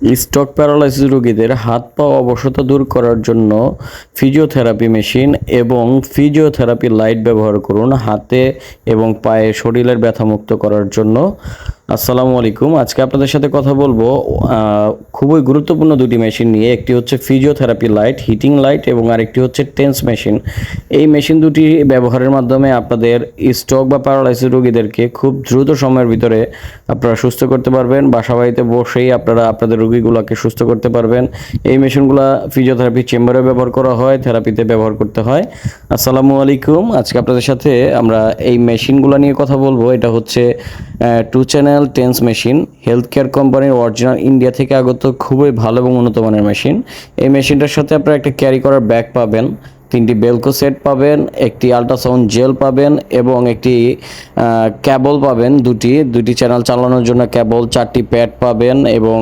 Stock paralysis রোগীদের হাত পা অবসতা দূর করার জন্য ফিজিওথেরাপি মেশিন এবং ফিজিওথেরাপি লাইট ব্যবহার করুন হাতে এবং পায়ে শরীরের ব্যথামুক্ত করার জন্য। আসসালামু আলাইকুম। আজকে আপনাদের সাথে কথা বলব খুবই গুরুত্বপূর্ণ দুটি মেশিন নিয়ে। একটি হচ্ছে ফিজিওথেরাপি লাইট হিটিং লাইট এবং আরেকটি হচ্ছে টেন্স মেশিন এই মেশিন দুটি ব্যবহারের মাধ্যমে আপনাদের স্ট্রোক বা প্যারালাইসিস রোগীদেরকে খুব দ্রুত সময়ের ভিতরে আপনারা সুস্থ করতে পারবেন। বাসা বাড়িতে বসেই আপনারা আপনাদের রোগীগুলোকে সুস্থ করতে পারবেন। এই মেশিনগুলো ফিজিওথেরাপি চেম্বারে ব্যবহার করা হয় থেরাপিতে ব্যবহার করতে হয়। আসসালামু আলাইকুম। আজকে আপনাদের সাথে আমরা এই মেশিনগুলো নিয়ে কথা বলব। এটা হচ্ছে two channel TENS machine health care কোম্পানির অরিজিনাল ইন্ডিয়া থেকে আগত, খুবই ভালো এবং উন্নত মানের মেশিন এই মেশিনটার সাথে আপনারা একটা ক্যারি করার ব্যাগ পাবেন। তিনটি বেলকো সেট পাবেন, একটি আল্ট্রাসাউন্ড জেল পাবেন এবং একটি ক্যাবল পাবেন দুটি। দুটি চ্যানেল চালানোর জন্য ক্যাবল, চারটি প্যাড পাবেন এবং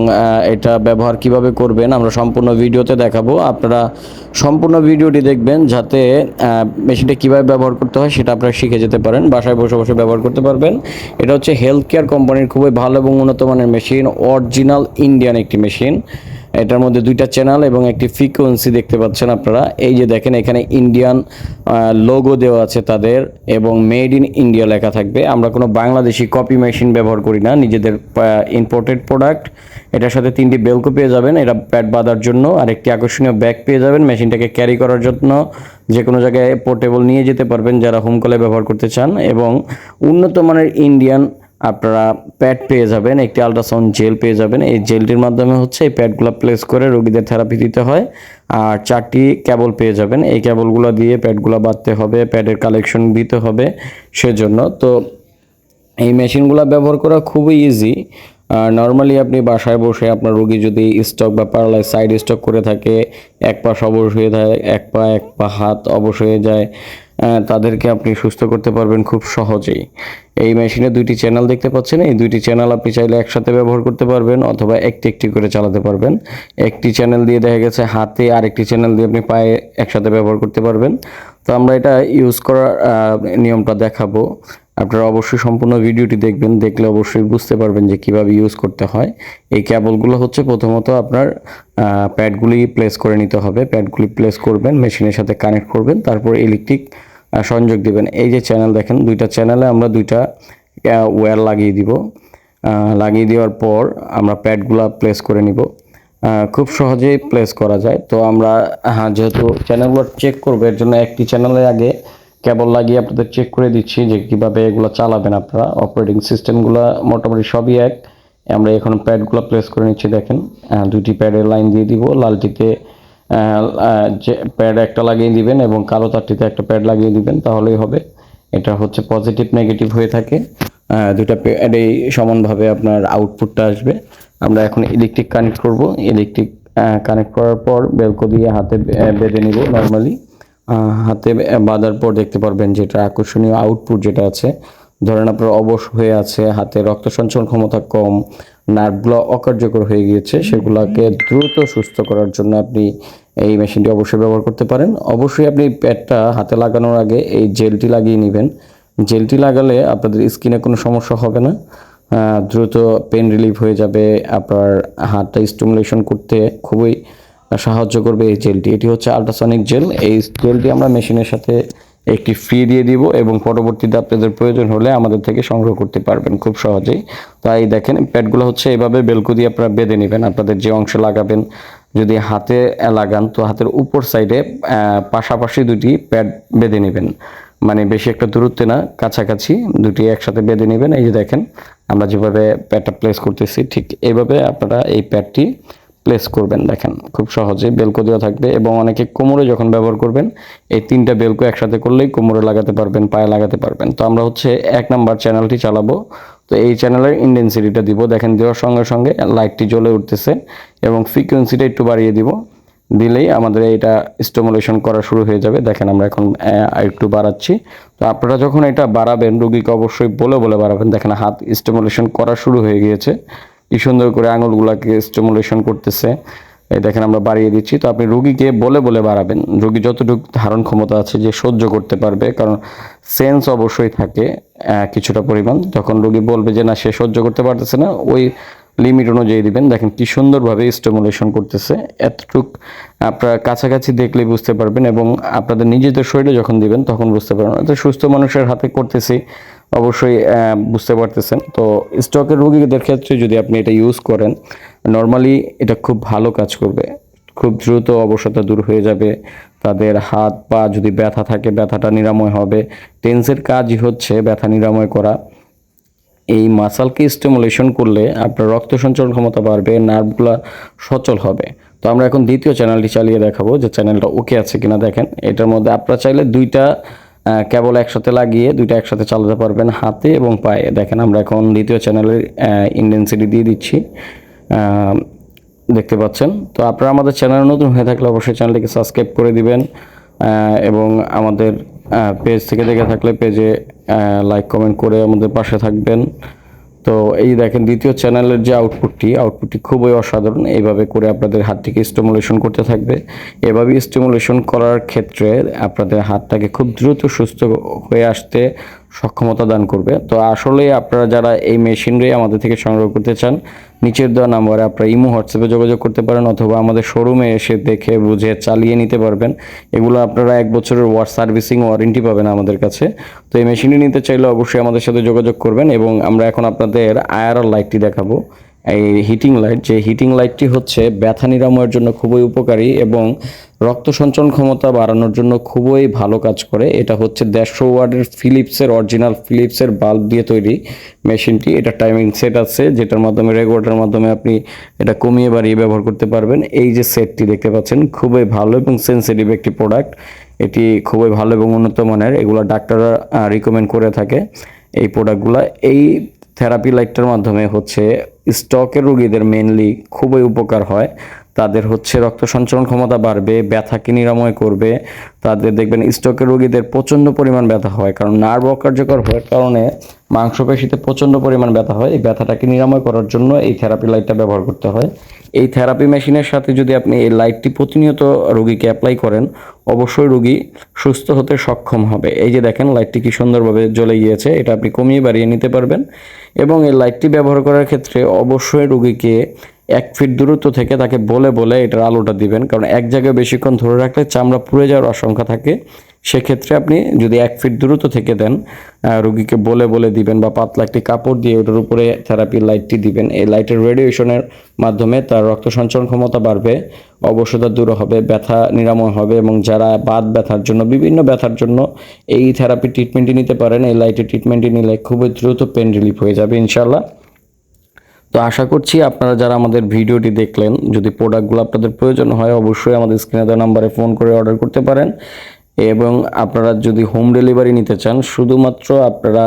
এটা ব্যবহার কীভাবে করবেন আমরা সম্পূর্ণ ভিডিওতে দেখাবো। আপনারা সম্পূর্ণ ভিডিওটি দেখবেন যাতে মেশিনটা কীভাবে ব্যবহার করতে হয় সেটা আপনারা শিখে যেতে পারেন, বাসায় বসে বসে ব্যবহার করতে পারবেন। এটা হচ্ছে হেলথ কেয়ার কোম্পানির খুবই ভালো এবং উন্নত মানের মেশিন অরিজিনাল ইন্ডিয়ান একটি মেশিন। এটার মধ্যে দুইটা চ্যানেল এবং একটি ফ্রিকোয়েন্সি দেখতে পাচ্ছেন আপনারা। এই যে দেখেন, এখানে ইন্ডিয়ান লোগো দেওয়া আছে তাদের এবং মেড ইন ইন্ডিয়া লেখা থাকবে। আমরা কোনো বাংলাদেশি কপি মেশিন ব্যবহার করি না, নিজেদের ইম্পোর্টেড প্রোডাক্ট এটার সাথে তিনটি বেলকো পেয়ে যাবেন, এটা প্যাড বাঁধার জন্য। আর একটি আকর্ষণীয় ব্যাগ পেয়ে যাবেন মেশিনটাকে ক্যারি করার জন্য। যে কোনো জায়গায় পোর্টেবল নিয়ে যেতে পারবেন যারা হোম কলে ব্যবহার করতে চান। এবং উন্নত মানের ইন্ডিয়ান আপনারা প্যাড পেয়ে যাবেন, একটি আল্ট্রাসাউন্ড জেল পেয়ে যাবেন। এই জেলটির মাধ্যমে হচ্ছে এই প্যাডগুলো প্লেস করে রোগীদের থেরাপি দিতে হয়। আর চারটি ক্যাবল পেয়ে যাবেন। এই ক্যাবলগুলো দিয়ে প্যাডগুলো বাঁধতে হবে প্যাডের কালেকশন দিতে হবে সেজন্য। তো এই মেশিনগুলো ব্যবহার করা খুবই ইজি নর্মালি আপনি বাসায় বসে আপনার রোগী যদি স্টক বা প্যারালাইজ সাইড স্টক করে থাকে, এক পা অবশ হয়ে যায়, এক পা এক পা হাত অবশ হয়ে যায় তাদেরকে আপনি সুস্থ করতে পারবেন খুব সহজেই। এই মেশিনে দুইটি চ্যানেল দেখতে পাচ্ছেন, এই দুইটি চ্যানেল আপনি চাইলে একসাথে ব্যবহার করতে পারবেন অথবা একটি একটি করে চালাতে পারবেন। একটি চ্যানেল দিয়ে দেখা গেছে হাতে আরেকটি চ্যানেল দিয়ে আপনি পায়ে একসাথে ব্যবহার করতে পারবেন। তো আমরা এটা ইউজ করার নিয়মটা দেখাবো। আপনারা অবশ্যই সম্পূর্ণ ভিডিওটি দেখবেন, দেখলে অবশ্যই বুঝতে পারবেন যে কীভাবে ইউজ করতে হয়। এই কেবলগুলো হচ্ছে প্রথমত আপনার প্যাডগুলি প্লেস করে নিতে হবে। প্যাডগুলি প্লেস করবেন মেশিনের সাথে কানেক্ট করবেন, তারপর ইলেকট্রিক সংযোগ দিবেন। এই যে চ্যানেল দেখেন, দুইটা চ্যানেলে আমরা দুইটা ওয়্যার লাগিয়ে দিব। লাগিয়ে দেওয়ার পর আমরা প্যাডগুলা প্লেস করে নিব। খুব সহজেই প্লেস করা যায়। তো আমরা যেহেতু চ্যানেলগুলো চেক করব, এর জন্য একটি চ্যানেলের আগে কেবল লাগিয়ে আপনাদের চেক করে দিচ্ছি যে কীভাবে এগুলো চালাবেন আপনারা। অপারেটিং সিস্টেমগুলো মোটামুটি সবই এক। আমরা এখন প্যাডগুলো প্লেস করে নিচ্ছি, দেখেন। দুটি প্যাডের লাইন দিয়ে দিব। লালটিতে যে প্যাড একটা লাগিয়ে দিবেন এবং কালো তারটিতে একটা প্যাড লাগিয়ে দিবেন, তাহলেই হবে। এটা হচ্ছে পজিটিভ নেগেটিভ হয়ে থাকে। দুটা প্যাডেই সমানভাবে আপনার আউটপুটটা আসবে। আমরা এখন ইলেকট্রিক কানেক্ট করব। ইলেকট্রিক কানেক্ট করার পর বেলকো দিয়ে হাতে বেঁধে নিব নর্মালি হাতে বাঁধার পর দেখতে পারবেন যেটা আকর্ষণীয় আউটপুট যেটা আছে। ধরেন আপনার অবশ হয়ে আছে হাতে রক্ত সঞ্চালন ক্ষমতা কম নার্ভগুলো অকার্যকর হয়ে গিয়েছে সেগুলোকে দ্রুত সুস্থ করার জন্য আপনি এই মেশিনটি অবশ্যই ব্যবহার করতে পারেন। অবশ্যই আপনি প্যাডটা হাতে লাগানোর আগে এই জেলটি লাগিয়ে নেবেন। জেলটি লাগালে আপনাদের স্কিনে কোনো সমস্যা হবে না। দ্রুত পেন রিলিফ হয়ে যাবে আপনার হাতটা স্টিমুলেশন করতে খুবই সাহায্য করবে এই জেলটি। এটি হচ্ছে আল্ট্রাসনিক জেল। এই জেলটি আমরা মেশিনের সাথে একটি ফ্রি দিয়ে দিব এবং পরবর্তীতে আপনাদের প্রয়োজন হলে আমাদের থেকে সংগ্রহ করতে পারবেন খুব সহজেই। তাই দেখেন, প্যাডগুলো হচ্ছে এভাবে বেলকু দিয়ে আপনারা বেঁধে নেবেন, আপনাদের যে অংশে লাগাবেন, যদি হাতে লাগান, তো হাতের উপর সাইডে পাশাপাশি দুটি প্যাড বেঁধে নেবেন। মানে বেশি একটা দূরত্বে না, কাছাকাছি দুটি একসাথে বেঁধে নেবেন। এই যে দেখেন, আমরা যেভাবে প্যাডটা প্লেস করতেছি, ঠিক এইভাবে আপনারা এই প্যাডটি প্লেস করবেন, দেখেন, খুব সহজে বেলকো দেওয়া থাকবে এবং অনেকে কোমরে যখন ব্যবহার করবেন, এই তিনটা বেলকো একসাথে করলেই কোমরে লাগাতে পারবেন, পায়ে লাগাতে পারবেন। তো আমরা হচ্ছে এক নাম্বার চ্যানেলটি চালাবো। তো এই চ্যানেলের ইন্টেন্সিটিটা দিব। দেখেন, দেওয়ার সঙ্গে সঙ্গে লাইটটি জ্বলে উঠতেছে এবং ফ্রিকোয়েন্সিটা একটু বাড়িয়ে দিব। দিলেই আমাদের এটা স্টিমুলেশন করা শুরু হয়ে যাবে। দেখেন, আমরা এখন একটু বাড়াচ্ছি। তো আপনারা যখন এটা বাড়াবেন, রুগীকে অবশ্যই বলে বলে বাড়াবেন। দেখেন, হাত স্টিমুলেশন করা শুরু হয়ে গিয়েছে। কি সুন্দর করে আঙুলগুলাকে স্টিমুলেশন করতেছে। এই দেখেন আমরা বাড়িয়ে দিচ্ছি। তো আপনি রুগীকে বলে বলে বাড়াবেন। রুগী যতটুকু ধারণ ক্ষমতা আছে যে সহ্য করতে পারবে, কারণ সেন্স অবশ্যই থাকে কিছুটা পরিমাণ। যখন রুগী বলবে যে, না, সে সহ্য করতে পারতেছে না, ওই লিমিট অনুযায়ী দিবেন। দেখেন কি সুন্দরভাবে স্টিমুলেশন করতেছে। এতটুক আপনারা কাছাকাছি দেখলে বুঝতে পারবেন এবং আপনাদের নিজেদের শরীরে যখন দিবেন, তখন বুঝতে পারবেন। সুস্থ মানুষের হাতে করতেছি অবশ্যই বুঝতে পারতেছেন। তো স্টকের রোগীদের ক্ষেত্রে যদি আপনি এটা ইউজ করেন নর্মালি এটা খুব ভালো কাজ করবে। খুব দ্রুত অবসাদটা দূর হয়ে যাবে। তাদের হাত পা যদি ব্যথা থাকে, ব্যথাটা নিরাময় হবে। টেন্সের কাজই হচ্ছে ব্যথা নিরাময় করা। এই মাসালকে স্টিমুলেশন করলে আপনার রক্ত সঞ্চালন ক্ষমতা বাড়বে নার্ভগুলা সচল হবে। তো আমরা এখন দ্বিতীয় চ্যানেলটি চালিয়ে দেখাবো, যে চ্যানেলটা ওকে আছে কিনা দেখেন। এটার মধ্যে আপনারা চাইলে দুইটা কেবল একসাথে লাগিয়ে দুইটা একসাথে চালাতে পারবেন হাতে এবং পায়ে। দেখেন আমরা এখন দ্বিতীয় চ্যানেলের ইন্টেন্সিটি দিয়ে দিচ্ছি। দেখতে পাচ্ছেন? তো আপনারা আমাদের চ্যানেল নতুন হয়ে থাকলে অবশ্যই চ্যানেলটিকে সাবস্ক্রাইব করে দিবেন এবং আমাদের পেজ থেকে দেখে থাকলে পেজে লাইক কমেন্ট করে আমাদের পাশে থাকবেন। তো এই দেখেন দ্বিতীয় চ্যানেলের যে আউটপুটটি আউটপুটটি খুবই অসাধারণ। এইভাবে করে আপনাদের হাতটিকে স্টিমুলেশন করতে থাকবে। এভাবে স্টিমুলেশন করার ক্ষেত্রে আপনাদের হাতটাকে খুব দ্রুত সুস্থ হয়ে আসতে সক্ষমতা দান করবে। তো আসলে আপনারা যারা এই মেশিনরি আমাদের থেকে সংগ্রহ করতে চান, নিচের দেওয়া নাম্বারে আপনারা ইমো, হোয়াটসঅ্যাপে যোগাযোগ করতে পারেন অথবা আমাদের শোরুমে এসে দেখে, বুঝে, চালিয়ে নিতে পারবেন। এগুলো আপনারা এক বছরের ওয়ার সার্ভিসিং ওয়ারেন্টি পাবেন আমাদের কাছে। তো এই মেশিনটি নিতে চাইলে অবশ্যই আমাদের সাথে যোগাযোগ করবেন এবং আমরা এখন আপনাদের আয়ার লাইটটি দেখাবো। এই হিটিং লাইট যে হিটিং লাইটটি হচ্ছে ব্যথা নিরাময়ের জন্য খুবই উপকারী এবং রক্ত সঞ্চালন ক্ষমতা বাড়ানোর জন্য খুবই ভালো কাজ করে। এটা হচ্ছে দেড়শো ওয়ার্ডের ফিলিপসের অরিজিনাল ফিলিপসের বাল্ব দিয়ে তৈরি মেশিনটি। এটা টাইমিং সেট আছে, যেটার মাধ্যমে রেগুলেটরের মাধ্যমে আপনি এটা কমিয়ে বাড়িয়ে ব্যবহার করতে পারবেন। এই যে সেটটি দেখতে পাচ্ছেন, খুবই ভালো এবং সেন্সিটিভ একটি প্রোডাক্ট এটি খুবই ভালো এবং উন্নত মানের। এগুলো ডাক্তাররা রিকমেন্ড করে থাকে এই প্রোডাক্টগুলো এই থেরাপি লাইটটার মাধ্যমে হচ্ছে স্টকের রোগীদের মেনলি খুবই উপকার হয়। তাদের হচ্ছে রক্ত সঞ্চালন ক্ষমতা বাড়বে ব্যথাকে নিরাময় করবে, তাদের দেখবেন স্টকের রোগীদের প্রচণ্ড পরিমাণ ব্যথা হয়, কারণ নার্ভ অকার্যকর হওয়ার কারণে মাংসপেশিতে প্রচণ্ড পরিমাণ ব্যথা হয়। এই ব্যথাটাকে নিরাময় করার জন্য এই থেরাপি লাইটটা ব্যবহার করতে হয়। এই থেরাপি মেশিনের সাথে যদি আপনি এই লাইটটি প্রতিনিয়ত রোগীকে অ্যাপ্লাই করেন, অবশ্যই রোগী সুস্থ হতে সক্ষম হবে। এই যে দেখেন লাইটটি কি সুন্দরভাবে জ্বলে গিয়েছে, এটা আপনি কমিয়ে বাড়িয়ে নিতে পারবেন এবং এই লাইটটি ব্যবহার করার ক্ষেত্রে অবশ্যই রোগীকে এক ফিট দূরত্ব থেকে তাকে বলে বলে এটার আলোটা দিবেন। কারণ এক জায়গায় বেশিক্ষণ ধরে রাখলে চামড়া পুড়ে যাওয়ার আশঙ্কা থাকে। সেক্ষেত্রে আপনি যদি এক ফিট দূরত্ব থেকে দেন রুগীকে বলে বলে দিবেন বা পাতলা একটি কাপড় দিয়ে ওটার উপরে থেরাপি লাইটটি দিবেন। এই লাইটের রেডিয়েশনের মাধ্যমে তার রক্ত সঞ্চালন ক্ষমতা বাড়বে, অবশ্যতা দূর হবে, ব্যথা নিরাময় হবে এবং যারা বাত ব্যথার জন্য, বিভিন্ন ব্যথার জন্য এই থেরাপি ট্রিটমেন্টটি নিতে পারেন। এই লাইটের ট্রিটমেন্টটি নিলে খুবই দ্রুত পেন রিলিফ হয়ে যাবে ইনশাল্লাহ তো আশা করছি আপনারা যারা আমাদের ভিডিওটি দেখলেন, যদি প্রোডাক্টগুলো আপনাদের প্রয়োজন হয়, অবশ্যই আমাদের স্ক্রিনে দেওয়া নাম্বারে ফোন করে অর্ডার করতে পারেন। এবং আপনারা যদি হোম ডেলিভারি নিতে চান, শুধুমাত্র আপনারা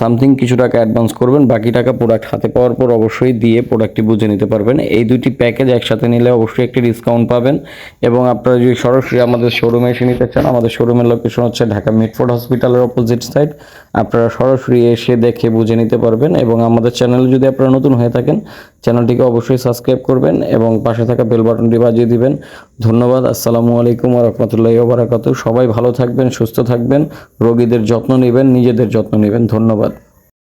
সামথিং কিছু টাকা অ্যাডভান্স করবেন, বাকি টাকা প্রোডাক্ট হাতে পাওয়ার পর অবশ্যই দিয়ে প্রোডাক্টটি বুঝে নিতে পারবেন। এই দুটি প্যাকেজ একসাথে নিলে অবশ্যই একটি ডিসকাউন্ট পাবেন। এবং আপনারা যদি সরাসরি আমাদের শোরুমে এসে নিতে চান, আমাদের শোরুমের লোকেশন হচ্ছে ঢাকা মিটফোর্ড হসপিটালের অপোজিট সাইড আপনারা সরাসরি এসে দেখে বুঝে নিতে পারবেন এবং আমাদের চ্যানেল যদি আপনারা নতুন হয়ে থাকেন, চ্যানেলটিকে অবশ্যই সাবস্ক্রাইব করবেন এবং পাশে থাকা বেল বাটনটি বাজিয়ে দিবেন। ধন্যবাদ, আসসালামু আলাইকুম রহমতুল্লাহ বারাকাতু সবাই ভালো থাকবেন, সুস্থ থাকবেন, রোগীদের যত্ন নেবেন, নিজেদের যত্ন নেবেন। ধন্যবাদ।